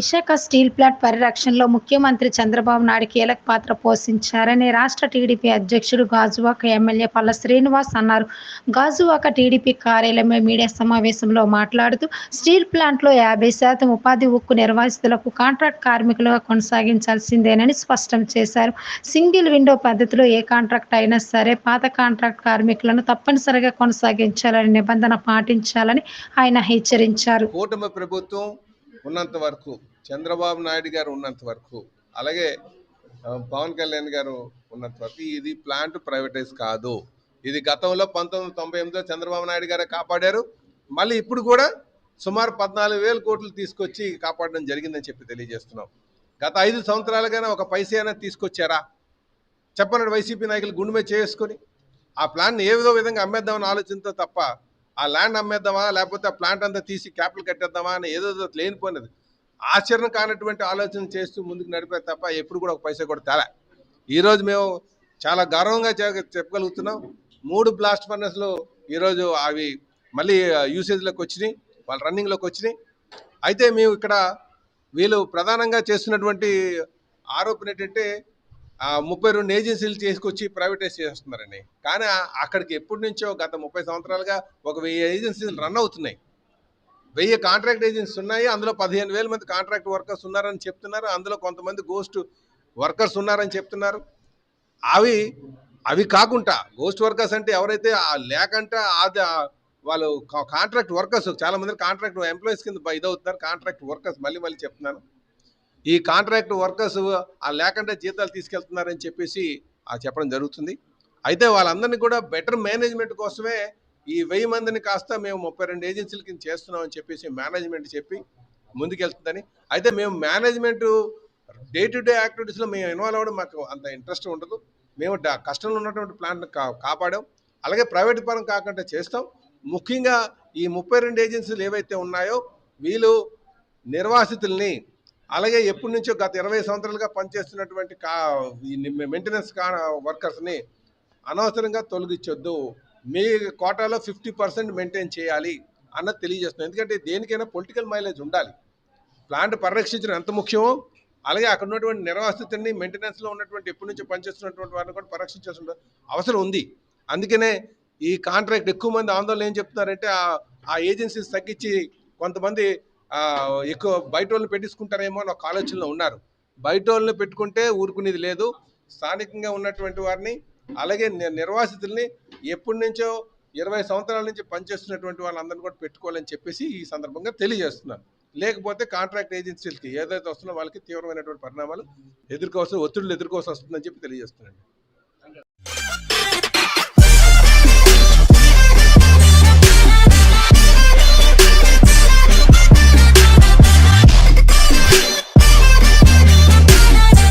Visakha steel plant పరిరక్షణలో ముఖ్యమంత్రి చంద్రబాబు నాయుడు కీలక పాత్ర పోషించారని రాష్ట్ర టీడీపీ అధ్యక్షుడు గాజువాక ఎమ్మెల్యే పల్ల శ్రీనివాస్ అన్నారు. గాజువాక టీడీపీ కార్యాలయంలో మీడియా సమావేశంలో మాట్లాడుతూ స్టీల్ ప్లాంట్లో యాభై శాతం ఉపాధి ఉక్కు నిర్వాసితులకు కాంట్రాక్ట్ కార్మికులుగా కొనసాగించాల్సిందేనని స్పష్టం చేశారు. సింగిల్ విండో పద్ధతిలో ఏ కాంట్రాక్ట్ అయినా సరే పాత కాంట్రాక్ట్ కార్మికులను తప్పనిసరిగా కొనసాగించాలని నిబంధన పాటించాలని ఆయన హెచ్చరించారు. కూటమి ప్రభుత్వం ఉన్నంత వరకు చంద్రబాబు నాయుడు గారు ఉన్నంత వరకు అలాగే పవన్ కళ్యాణ్ గారు ఉన్నంత వరకు ఇది ప్లాంట్ ప్రైవేటైజ్ కాదు. ఇది గతంలో పంతొమ్మిది తొంభై ఎనిమిదిలో చంద్రబాబు నాయుడు గారే కాపాడారు. మళ్ళీ ఇప్పుడు కూడా సుమారు పద్నాలుగు వేల కోట్లు తీసుకొచ్చి కాపాడడం జరిగిందని చెప్పి తెలియజేస్తున్నాం. గత ఐదు సంవత్సరాలుగానే ఒక పైసే అయినా తీసుకొచ్చారా? చెప్పనండి వైసీపీ నాయకులు గుండె మీద చేసుకొని ఆ ప్లాన్ ఏ విధో విధంగా అమ్మేద్దామని ఆలోచనతో తప్ప ఆ ల్యాండ్ అమ్మేద్దామా లేకపోతే ఆ ప్లాంట్ అంతా తీసి క్యాపిటల్ కట్టేద్దామా అని ఏదో ఏదో లేనిపోయినది ఆచరణ కానటువంటి ఆలోచన చేస్తూ ముందుకు నడిపే తప్ప ఎప్పుడు కూడా ఒక పైసా కూడా తేలే. ఈరోజు మేము చాలా గర్వంగా చెప్పగలుగుతున్నాం. మూడు బ్లాస్ట్ ఫర్నెస్లు ఈరోజు అవి మళ్ళీ యూసేజ్లోకి వచ్చినాయి. వాళ్ళ రన్నింగ్లోకి వచ్చినాయి. అయితే మేము ఇక్కడ వీళ్ళు ప్రధానంగా చేస్తున్నటువంటి ఆరోపణ ఏంటంటే ముప్పై రెండు ఏజెన్సీలు తీసుకొచ్చి ప్రైవేటైజ్ చేస్తున్నారండి. కానీ అక్కడికి ఎప్పటి నుంచో గత ముప్పై సంవత్సరాలుగా ఒక వెయ్యి ఏజెన్సీలు రన్ అవుతున్నాయి. వెయ్యి కాంట్రాక్ట్ ఏజెన్సీస్ ఉన్నాయి అందులో పదిహేను వేల మంది కాంట్రాక్ట్ వర్కర్స్ ఉన్నారని చెప్తున్నారు అందులో కొంతమంది గోస్ట్ వర్కర్స్ ఉన్నారని చెప్తున్నారు. అవి అవి కాకుండా గోస్ట్ వర్కర్స్ అంటే ఎవరైతే ఆ లేకంటే అది వాళ్ళు కాంట్రాక్ట్ వర్కర్స్ చాలా మంది కాంట్రాక్ట్ ఎంప్లాయీస్ కింద ఇదవుతున్నారు కాంట్రాక్ట్ వర్కర్స్ మళ్ళీ మళ్ళీ చెప్తున్నాను. ఈ కాంట్రాక్ట్ వర్కర్స్ ఆ లేకుండా జీతాలు తీసుకెళ్తున్నారని చెప్పేసి ఆ చెప్పడం జరుగుతుంది. అయితే వాళ్ళందరినీ కూడా బెటర్ మేనేజ్మెంట్ కోసమే ఈ వెయ్యి మందిని కాస్త మేము ముప్పై రెండు ఏజెన్సీల కింద చేస్తున్నామని చెప్పేసి మేనేజ్మెంట్ చెప్పి ముందుకెళ్తుందని. అయితే మేము మేనేజ్మెంట్ డే టు డే యాక్టివిటీస్లో మేము ఇన్వాల్వ్ అవ్వడం మాకు అంత ఇంట్రెస్ట్ ఉండదు. మేము కష్టంలో ఉన్నటువంటి ప్లాంట్ కా కాపాడాం. అలాగే ప్రైవేట్ పరం కాకుండా చేస్తాం. ముఖ్యంగా ఈ ముప్పై రెండు ఏజెన్సీలు ఏవైతే ఉన్నాయో వీళ్ళు నిర్వాసితుల్ని అలాగే ఎప్పటి నుంచో గత ఇరవై సంవత్సరాలుగా పనిచేస్తున్నటువంటి కా ఈ మెయింటెనెన్స్ కా వర్కర్స్ని అనవసరంగా తొలగించొద్దు. మీ కోటాలో ఫిఫ్టీ పర్సెంట్ మెయింటైన్ చేయాలి అన్నది తెలియజేస్తున్నాం. ఎందుకంటే దేనికైనా పొలిటికల్ మైలేజ్ ఉండాలి. ప్లాంట్ పరిరక్షించడం ఎంత ముఖ్యమో అలాగే అక్కడ ఉన్నటువంటి నిర్వాసితుల్ని మెయింటెనెన్స్లో ఉన్నటువంటి ఎప్పటి నుంచి పనిచేస్తున్నటువంటి వారిని కూడా పరిరక్షించాల్సిన అవసరం ఉంది. అందుకనే ఈ కాంట్రాక్ట్ ఎక్కువ మంది ఆందోళన ఏం చెప్తున్నారంటే ఆ- ఆ ఏజెన్సీస్ తగ్గించి కొంతమంది ఎక్కువ బయట వాళ్ళని పెట్టించుకుంటారేమో అని ఒక ఆలోచనలో ఉన్నారు. బయట వాళ్ళని పెట్టుకుంటే ఊరుకునేది లేదు. స్థానికంగా ఉన్నటువంటి వారిని అలాగే ని- నిర్వాసితుల్ని ఎప్పటి నుంచో ఇరవై సంవత్సరాల నుంచి పనిచేస్తున్నటువంటి వాళ్ళందరినీ కూడా పెట్టుకోవాలని చెప్పేసి ఈ సందర్భంగా తెలియజేస్తున్నారు లేకపోతే కాంట్రాక్ట్ ఏజెన్సీలకి ఏదైతే వస్తున్నా వాళ్ళకి తీవ్రమైనటువంటి పరిణామాలు ఎదుర్కోవాల్సిన ఒత్తిడులు ఎదుర్కోవాల్సి వస్తుందని చెప్పి తెలియజేస్తున్నాను.